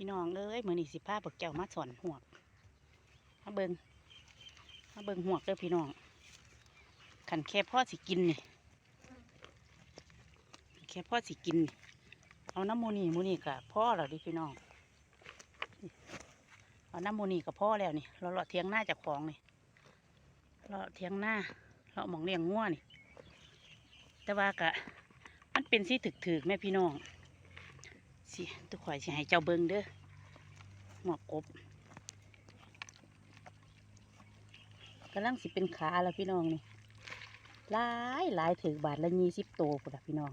พี่น้องเอ้ยมือนี่สิพาพวกเจ้ามาสอนหวกมาเบิงมาเบิงหวกเด้อพี่น้องขันแค่พ่อสิกินนี่แค่พ่อสิกินนี่เอาน้ำมูนี่มูนี่กับพ่อแล้วดิพี่น้องเอาน้ำมูนี่กับพ่อแล้วนี่เราเลาะเทียงหน้าจากของนี่เลาะเทียงหน้าเลาะหมองเลี้ยงงัวนี่ แต่ว่ากะมันเป็นสิถึกๆแม่พี่น้อง สิตุกข่อยสิให้เจ้าเบิงเด้อหมอกกบกำลังสิเป็นขาแล้วพี่น้องนี่หลายหลายถือบาทละยี่สิบโตพุ่นละพี่น้อง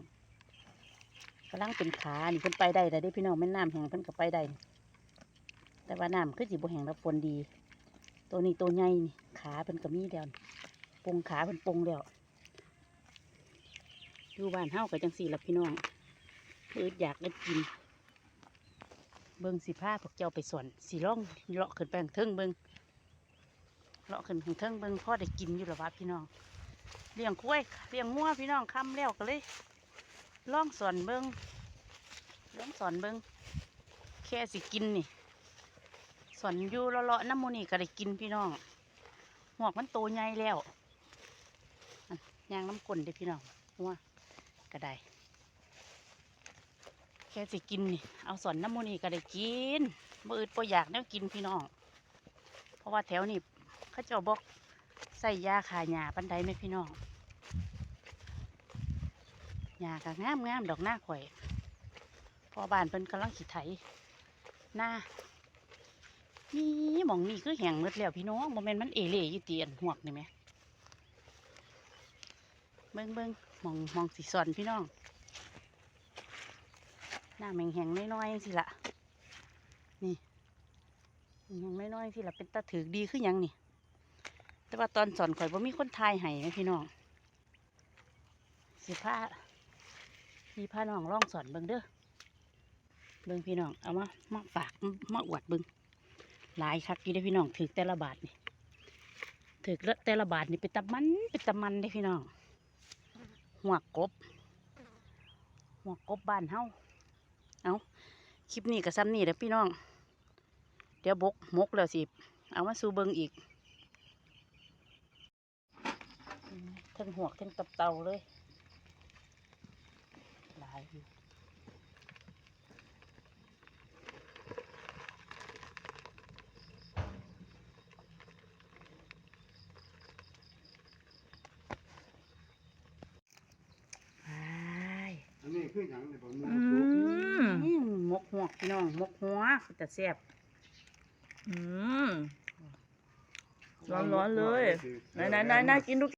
กำลังเป็นขานี่เพิ่นไปได้แต่ได้พี่น้องแม่น้ำแห้งเพิ่นก็ไปได้แต่ว่าน้ำคือสิบ่แห้งรับฝนดี ตัวนี้ตัวใหญ่นี่ขาเพิ่นก็มีแล้วนี่ปงขาเพิ่นปงแล้วอยู่บ้านเฮาก็จังสี่ละพี่น้องเอิดอยากเอิดกิน เบิ่งสิผ้าพวกเจ้าไปสวนสีร่องเลาะขึ้นไปข้างเทิงเบิ่งเลาะขึ้นข้างเทิงเบิ่งพ่อได้กินอยู่หรอวะพี่น้องเลี้ยงกล้วยเลี้ยงงัวพี่น้องคำแล้วก็เลยล่องสอนเบิ่งล่องสอนเบิ่งแค่สิกินนี่สอนอยู่เลาะๆน้ำมูนี่ก็ได้กินพี่น้องหวกมันโตใหญ่แล้วยางน้ำกลนเด้พี่น้องงัวก็ได้ แค่สิกินนี่ เอาสอนน้ำมูนี่ก็ได้กินบ่อึดบ่อยากแนวกินพี่น้อง เพราะว่าแถวนี้เขาเจ้าบอกใส่ยาขาหญ้าปันไดไหมพี่น้องหญ้าก็งามงามดอกหน้าข่อย พอบานเพิ่นกำลังขีไถหน้านี่มองนี่คือแห้งหมดแล้วพี่น้องโมเมนมันเอเล่ยู่เตียนหวกนี่ไหมเบิ่งเบิ่งมองมองสีสอนพี่น้อง น้าแมงแห้งน้อยๆสิละนี่แห้งน้อยๆสิละเป็นตาถือดีขึ้นยังนี่ แต่ว่าตอนสอนข่อยว่ามีคนทายให้ไหมพี่น้องสิผ้ามีผ้าน้องร่องสอนเบิ่งเด้อเบิ่งพี่น้องเอามามาฝากมาอวดเบิ่งหลายคักกี่ได้พี่น้องถือแต่ละบาทนี่ถือแต่ละบาทนี่เป็นตะมันเป็นตะมันได้พี่น้องหัวกบหัวกบบ้านเฮา เอาคลิปนี้กับซ้ำนี่เด้อพี่น้อง เดี๋ยวบกมกแล้วสิ เอามาสู่เบิงอีกอืมเทั้งหวกเทั้งตับเตาเลยหลายอยู่ไปอันนี้คือหยังเนี่ยผมมีอืลูกมอืม หมกหัวกพี่น้องหมกหัวแต่แซ่บอืมร้อนๆเลย ไหนไหนไหนๆๆกินดู